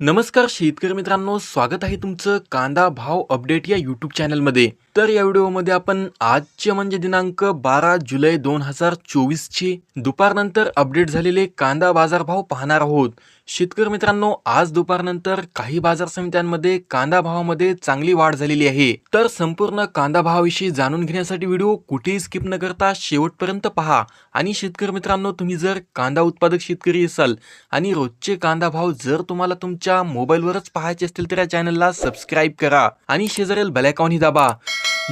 नमस्कार शेतकरी मित्रांनो स्वागत आहे तुमचं कांदा भाव अपडेट या यूट्यूब चॅनलमध्ये तर या व्हिडिओमध्ये आपण आजचे म्हणजे दिनांक बारा जुलै दोन हजार चोवीसचे दुपारनंतर अपडेट झालेले कांदा बाजारभाव पाहणार आहोत. शेतकरी मित्रांनो आज दुपारनंतर काही बाजार समित्यांमध्ये कांदा भावामध्ये चांगली वाढ झालेली आहे. तर संपूर्ण कांदा भावाविषयी जाणून घेण्यासाठी व्हिडिओ कुठेही स्किप न करता शेवटपर्यंत पहा. आणि शेतकरी मित्रांनो तुम्ही जर कांदा उत्पादक शेतकरी असाल आणि रोजचे कांदा भाव जर तुम्हाला तुमच्या मोबाईलवरच पाहायचे असतील तर या चॅनलला सबस्क्राईब करा. आणि शेजारील बेलायकॉनही दाबा.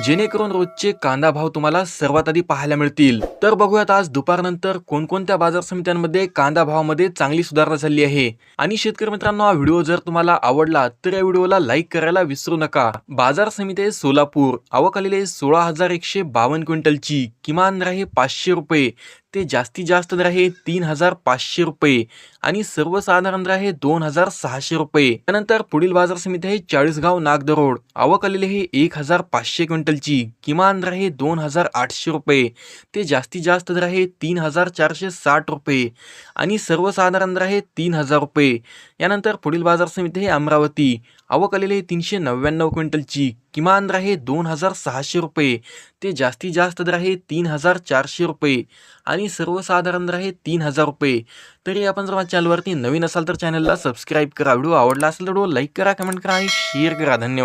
जेणेकरून रोजचे कांदा भाव तुम्हाला सर्वात आधी पाहायला मिळतील. तर बघूयात आज दुपारनंतर कोणकोणत्या बाजार समित्यांमध्ये कांदा भावामध्ये चांगली सुधारणा झाली आहे. आणि शेतकरी मित्रांनो हा व्हिडिओ जर तुम्हाला आवडला तर या व्हिडिओला लाईक करायला विसरू नका. बाजार समिती सोलापूर. आवक आलेले सोळा हजार एकशे बावन्न क्विंटलची. किमान राहे पाचशे रुपये. ते जास्तीत जास्त दर आहे तीन हजार पाचशे रुपये आणि सर्वसाधारण दर आहे दोन हजार सहाशे रुपये. त्यानंतर पुढील बाजार समिती आहे चाळीसगाव नागदरोड आवक आलेली आहे एक हजार पाचशे क्विंटलची. किमान दर आहे दोन हजार आठशे रुपये. ते जास्तीत जास्त दर आहे तीन हजार चारशे साठ रुपये. आणि सर्वसाधारण दर आहे तीन हजार रुपये. यानंतर पुढील बाजार समिती आहे अमरावती. आवक आलेली आहे तीनशे नव्याण्णव क्विंटलची. किमान दर आहे दोन हजार सहाशे रुपये. ते जास्तीत जास्त दर आहे तीन हजार चारशे रुपये. आणि सर्वसाधारण दर आहे तीन हजार रुपये. तरी आपण जर माझ्या चॅनलवरती नवीन असाल तर चॅनलला सबस्क्राईब करा. व्हिडिओ आवडला असेल तर व्हिडिओ लाईक करा कमेंट करा आणि शेअर करा. धन्यवाद.